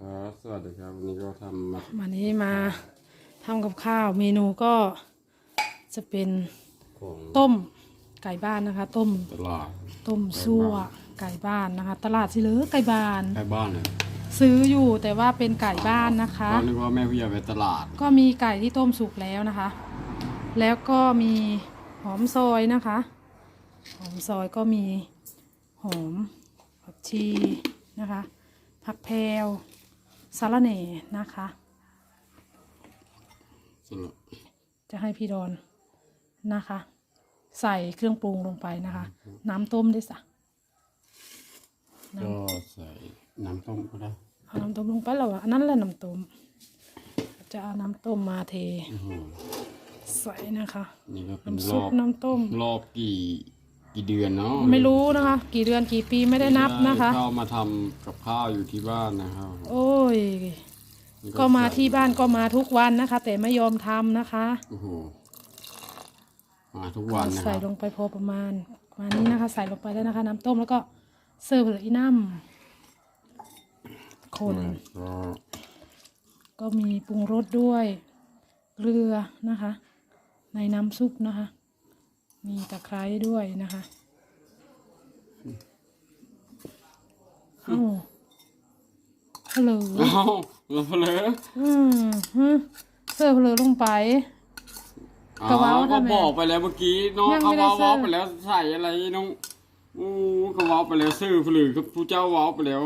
ครับสวัสดีครับวันนี้ก็ทำมาวันนี้มาทำกับข้าวเมนูก็จะเป็นของต้มไก่บ้านนะคะ ต้มตลาดต้มซั่วไก่บ้านนะคะ ตลาดสิเหลือไก่บ้าน ใกล้บ้านเลยซื้ออยู่แต่ว่าเป็นไก่บ้านนะคะ ตอนนึกว่าแม่ผู้ใหญ่ไปตลาดก็มีไก่ที่ต้มสุกแล้วนะคะ แล้วก็มีหอมซอยนะคะ หอมซอยก็มีหอมผักชีนะคะผักแพรว สาระแหน่นะคะสำหรับจะให้พี่ดอนนะคะ ใส่เครื่องปรุงลงไปนะคะ น้ำต้มด้วยสะก็ใส่น้ำต้มก็ได้เอาน้ำต้มลงไปแล้วอะอันนั้นแหละน้ำต้ม จะเอาน้ำต้มมาเทอื้อหือใส่นะคะ นี่ก็เป็นน้ำรซุอปบน้ำต้มรอบกี่ กี่เดือนเนาะไม่รู้นะคะ กี่เดือนกี่ปีไม่ได้นับนะคะ เข้ามาทำกับข้าวอยู่ที่บ้านนะครับ โอ้ยนี่ก็มาที่บ้านก็มาทุกวันนะคะ แต่ไม่ยอมทำนะคะโอ้โหมาทุกวันนะคใส่รับลงไปพอประมาณประมาณนี้นะคะ ใส่ลงไปแล้วนะคะ น้ำต้มแล้วก็เสิร์ฟเลยน้ำคน ก็ก็มีปรุงรสด้วยเกลือนะคะ ในน้ำซุปนะคะ มีตะไคร้ด้วยนะคะเอ้าฮัลโหลเอ้าเราเพลออืมฮึเสิร์ฟเลยลงไป กระเว้าอ๋อก็ทำไมบอกไปแล้วเมื่อกี้น้องยังเขาไม่ได้เว้าเสิร์ฟเว้าไปแล้วใส่อะไรน้องอู้เขาเว้าไปแล้วซื้อหรือกับผู้เจ้าเว้าไปแล้ว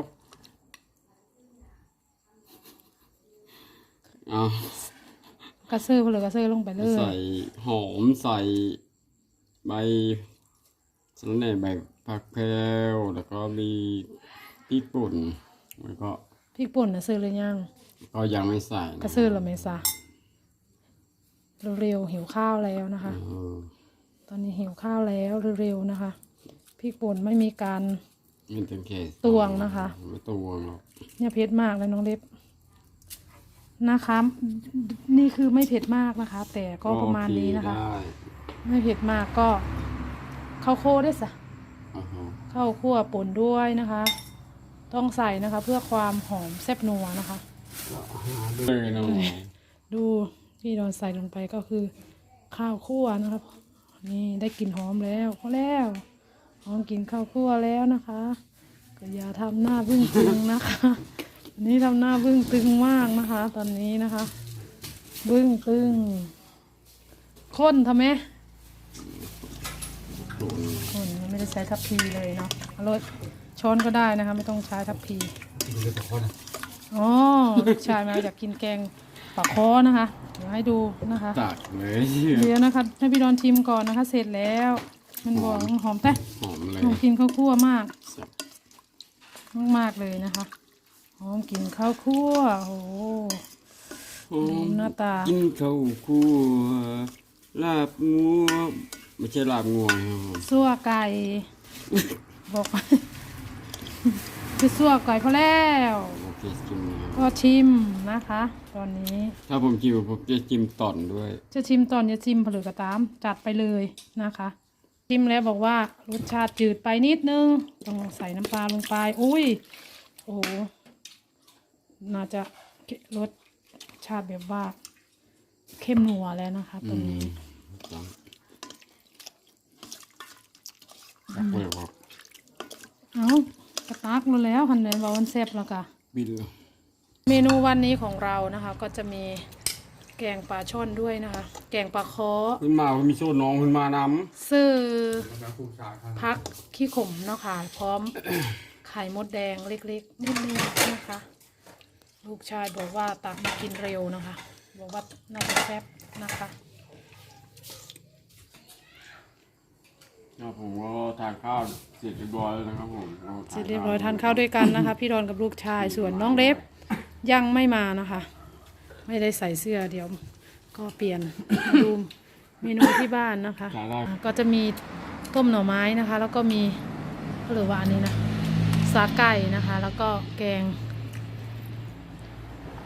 เอากระเซิร์ฟเลยกระเซิร์ฟลงไปเลย ใส่หอมใส่ ใบสะระแหน่ใบผักแพรวแล้วก็มีพริกป่นแล้วก็พริกป่นนะเซิร์ฟเลยยังก็ยังไม่ใส่นะกระเซิร์ฟละเมซาเร็วๆหิวข้าวแล้วนะคะ เออตอนนี้หิวข้าวแล้วเร็วๆนะคะพริกป่นไม่มีการ ไมันเป็นแค่ตวงนะคะ ไม่ตวงหรอกเนี่ยเผ็ดมากเลยน้องเล็บนะคะ นี่คือไม่เผ็ดมากนะคะ แต่ก็ประมาณนี้นะคะ โอได้ ไม่เผ็ดมากก็ข้าวโคได้วยสะอ่าฮะข้าวคั่วป่นด้วยนะคะ ต้องใส่นะคะ เพื่อความหอมแซ่บนัวนะคะเลยนะหมอดูที่เราใส่ลงไปก็คือ ข้าวคั่วนะครับ นี่ได้กลิ่นหอมแล้วพอแล้วหอมกลิ่นข้าวคั่วแล้วนะคะก็อย่าทำหน้าบึ้งตึงนะคะอันนี้ทำหน้าบึ้งตึงมากนะคะ ตอนนี้นะคะ บึ้งตึงข้นทำไม ข้นไม่ได้ใช้ทัพพีเลยเนาะเอารถช้อนก็ได้นะคะ ไม่ต้องใช้ทัพพีอ๋อลูกชายมาอยากกินแกงปลาคอนะคะ เดี๋ยวให้ดูนะคะ ตักเลยเดี๋ยวนะคะให้พี่ดอนชิมก่อนนะคะ เสร็จแล้ว มันบอกหอมแต่หอมเลยหอมกินข้าวคั่วมากแซ่บมากๆเลยนะคะหอมกินข้าวคั่วโอ้โหหอมหน้าตา กินข้าวคั่วลาบงัว ไม่ใช่ลาบงัวนะครับผมซั่วไก่บอกว่าคือซั่วไก่พอแล้วโอเคชิมนะครับก็ชิมนะคะ ตอนนี้ถ้าผมชิมผมจะชิมต่อนด้วย จะชิมตอนจะชิมผลึกกระตาม จัดไปเลยนะคะ ชิมแล้วบอกว่ารสชาติจืดไปนิดนึงต้องใส่น้ำปลาลงไป อุ้ยโอ้โหน่าจะรสชาติแบบว่าเข้มนัวแล้วนะคะตอืรงม นี้ ตักเลยครับเอากระตักมาแล้วคันไหนบอกมันแซ่บแล้วกะบินเลยเมนูวันนี้ของเรานะคะ ก็จะมีแกงปลาช่อนด้วยนะคะ แกงปลาคอขึ้นมาเขามีโซ่น้องขึ้นมานซื้อำพักขี้ขมเนาะค่ะพร้อม ไข่มดแดงเล็กๆนิดนึงนะคะ ลูกชายบอกว่าตักมากินเร็วนะคะ บอกว่าน่าจะแซ่บนะคะ ครับผมก็ทานข้าวเสร็จเรียบร้อยแล้วนะครับผมเสร็จเรียบร้อยทานข้าวด้วยกันนะคะ พี่ดอนกับลูกชายส่วนน้องเล็บยังไม่มานะคะ ไม่ได้ใส่เสื้อเดี๋ยว ก็เปลี่ยนมาดูเมนูที่บ้านนะคะทานได้อ่าก็จะมีต้มหน่อไม้นะคะ แล้วก็มีหรือว่าอันนี้นะสาไก่นะคะ แล้วก็แกง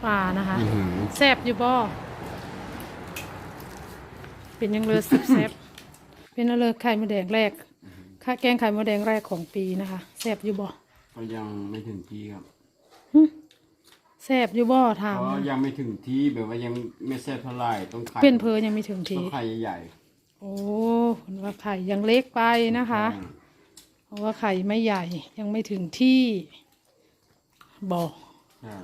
ปลานะคะอื้อหือแซ่บอยู่บ่เป็นยังเลยแซ่บๆ เป็นอะไรไข่มดแดงแรกข้าแกงไข่มดแดงแรกของปีนะคะแซ่บอยู่บ่ก็ยังไม่ถึงที่ครับแซบอยู่บ่ถามเพราะยังไม่ถึงที่แบบว่ายังไม่แซ่บเท่าไหร่ต้องไข่เป็นเพอยังไม่ถึงทีต้องไข่ใหญ่โอ้เห็นว่าไข่ยังเล็กไปนะคะเพราะว่าไข่ไม่ใหญ่ยังไม่ถึงที่บอกใช่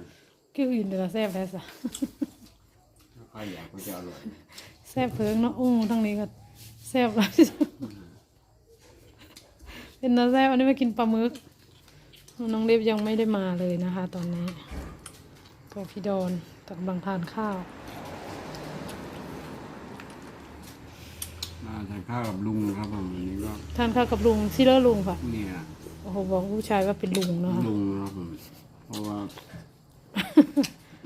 กิ้วอินเดอร์แซ่บแล้วสะถ้าไข่ใหญ่ก็จะอร่อยแซ่บเพิงเนาะอู้ทั้งนี้ก็แซ่บแล้วเป็นนาแซ่บอันนี้มากินปลาหมึก น้องเล็บยังไม่ได้มาเลยนะคะ ตอนนี้ก็พี่ดอนกำลังทานข้าว มาทานข้าวกับลุงครับผมวันนี้ก็ทานข้าวกับลุงซิเลอร์ลุงค่ะ เนี่ยโอ้โหบอกผู้ชายว่าเป็นลุงเนาะลุงนะครับผมเพราะว่า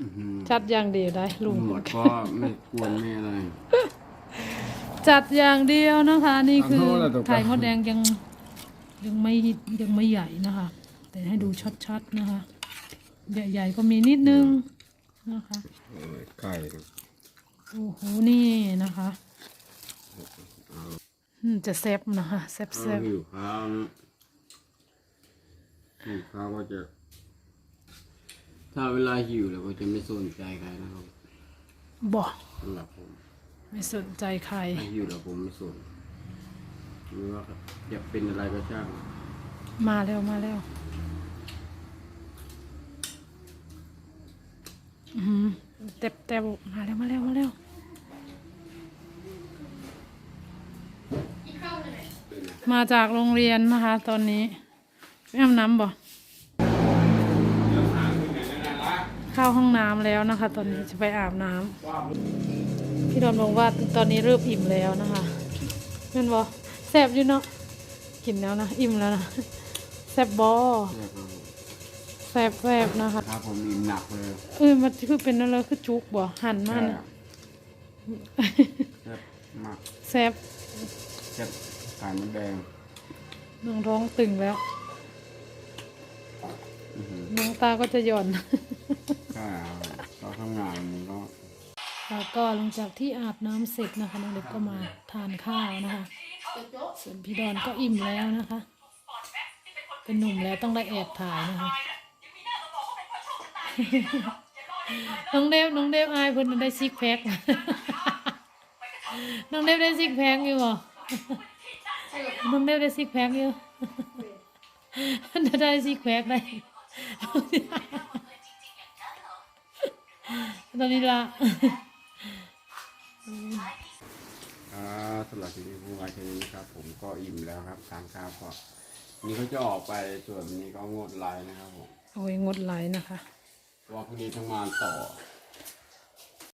อื้อหือจัดอย่างเดียวได้ลุงหนวดก็ไม่กวนไม่อะไร จัดอย่างเดียวนะคะ นี่คือขอโทษนะตุ๊กตาไข่มดแดงยังยังไม่ยังไม่ใหญ่นะคะ แต่ให้ดูชัดๆนะคะ ใหญ่ๆก็มีนิดนึงนะคะเออไก่โอ้โหนี่นะคะอืมจะแซ่บนะคะแซ่บข้าแซ่วบหิวข้าวนะหิวข้าวก็จะ ถ้าเวลาหิวเราก็จะไม่สนใจใครนะครับบอกสำหรับผม ไม่สนใจใครถ้าหิวแล้วผมไม่สนหรือว่าอยากเป็นอะไรก็ช่างมาแล้วมาแล้วอืมเต็บเต็บมาแล้วมาแล้วมาแล้วมาจากโรงเรียนนะคะ ตอนนี้ไปอาบน้ำบ่เข้าห้องน้ำแล้วนะคะ ตอนนี้จะไปอาบน้ำ พี่ดอนบอกว่าตอนนี้เริ่มอิ่มแล้วนะคะเพื่อนบอกแซ่บอยู่เนาะกินแล้วนะอิ่มแล้วนะแซ่บบอใช่ครับผมแซบแซบนะคะครับผมอิ่มหนักเลยเออมันคือเป็นอะไรคือจุกบ่หั่นมันใช่ครับแซ่บมากแซบแซ่บไข่มดแดงน้องท้องตึงแล้วอื้อหือน้องตาก็จะหย่อนใช่ครับก็ทำงานมันก็ แล้วก็หลังจากที่อาบน้ำเสร็จนะคะน้องเล็กก็มาทานข้าวนะคะ ส่วนพี่ดอนก็อิ่มแล้วนะคะ เป็นหนุ่มแล้วต้องได้แอบถ่ายนะคะน้องเดฟน้องเดฟอายเพิ่นได้ซิกแพคน้องเดฟได้ซิกแพคอยู่บ่น้องเดฟได้ซิกแพคอยู่ได้ซิกแพคได้ตอนนี้ละ อ่าสำหรับที่ผู้ว่าเช่นนี้นะครับ ผมก็อิ่มแล้วครับทานข้าวก็นี่เขาจะออกไปส่วนนี้ก็งดไลน์นะครับผมโอ้ยงดไหลนะคะเพราะว่าพรุ่งนี้ทำงานต่อ